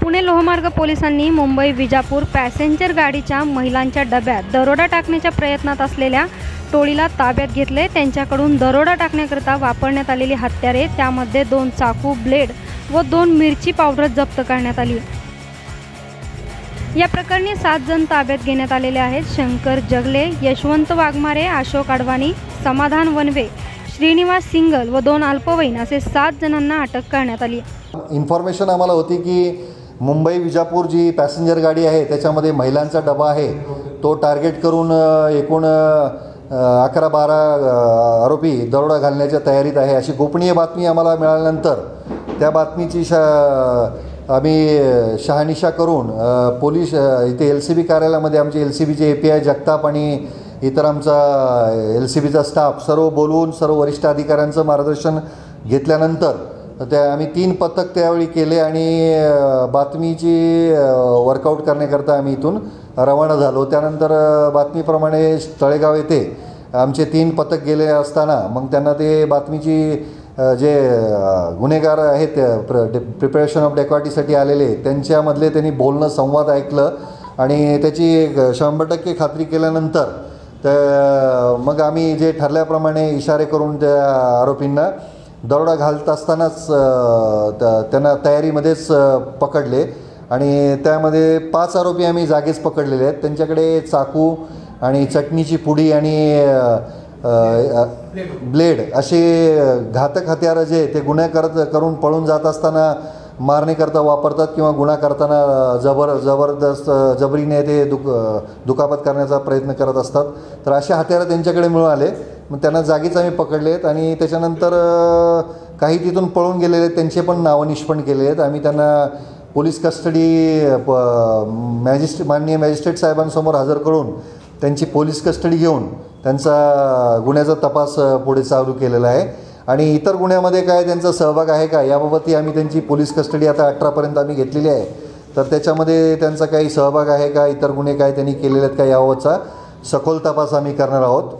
पुणे लोहमार्ग पोलिसांनी मुंबई विजापूर पॅसेंजर गाडीच्या महिलांच्या डब्यात दरोडा टाकण्याच्या प्रयत्नात असलेल्या टोळीला ताब्यात घेतले. त्यांच्याकडून दरोडा टाकण्याकरिता वापरण्यात आलेली हत्यारे त्यामध्ये दोन चाकू ब्लेड व दोन मिरची पावडर जप्त करण्यात आली. या प्रकरणी सात जण ताब्यात घेण्यात आलेले आहेत. शंकर जगले यशवंत वाघमारे अशोक अडवाणी समाधान वनवे श्रीनिवास सिंगल व दोन अल्पवयीन असे सात जणांना अटक करण्यात आली. इन्फॉर्मेशन आम्हाला होती की मुंबई विजापूर जी पॅसेंजर गाडी आहे त्याच्यामध्ये महिलांचा डबा आहे. तो टार्गेट करून एकूण अकरा बारा आरोपी दरोडा घालण्याच्या तयारीत आहे. अशी गोपनीय बातमी आम्हाला मिळाल्यानंतर त्या बातमीची शा आम्ही शहानिशा करून पोलीस इथे एल सी बी कार्यालयामध्ये आमचे एल सी बीचे ए पी आय जगताप आणि इतर आमचा एल सी बीचा स्टाफ सर्व बोलवून सर्व वरिष्ठ अधिकाऱ्यांचं मार्गदर्शन घेतल्यानंतर त्या आम्ही तीन पथक त्यावेळी केले आणि बातमीची वर्कआउट करण्याकरता आम्ही इथून रवाना झालो. त्यानंतर बातमीप्रमाणे तळेगाव येथे आमचे तीन पथक गेले असताना मग त्यांना ते बातमीची जे गुन्हेगार आहेत प्र प्रिपरेशन ऑफ डेकॉटीसाठी आलेले त्यांच्यामधले त्यांनी बोलणं संवाद ऐकलं आणि त्याची एक शंभर टक्के खात्री केल्यानंतर तर मग आम्ही जे ठरल्याप्रमाणे इशारे करून त्या आरोपींना दरोडा घालत असतानाच त्यांना तयारीमध्येच पकडले. आणि त्यामध्ये पाच आरोपी आम्ही जागेच पकडलेले आहेत. त्यांच्याकडे चाकू आणि चटणीची पुडी आणि ब्लेड असे घातक हत्यारं जे ते गुन्हे करत करून पळून जात असताना मारणेकरता वापरतात किंवा गुन्हा करताना जबर जबरदस्त जबरीने ते दुख दुखापत करण्याचा प्रयत्न करत असतात. तर असे हत्यारं त्यांच्याकडे मिळून मग त्यांना जागीच आम्ही पकडलेत आणि त्याच्यानंतर काही तिथून पळून गेलेले आहेत, त्यांचे पण नावं निष्पन्न केले आहेत आम्ही त्यांना पोलीस कस्टडी प मॅजिस्ट्रे माननीय मॅजिस्ट्रेट साहेबांसमोर हजर करून त्यांची पोलीस कस्टडी घेऊन त्यांचा गुन्ह्याचा तपास पुढे चालू केलेला आहे. आणि इतर गुन्ह्यामध्ये काय त्यांचा सहभाग आहे का याबाबतही आम्ही त्यांची पोलीस कस्टडी आता अठरापर्यंत आम्ही घेतलेली आहे. तर त्याच्यामध्ये त्यांचा काही सहभाग आहे का इतर गुन्हे काय त्यांनी केलेले आहेत का याबाबतचा सखोल तपास आम्ही करणार आहोत.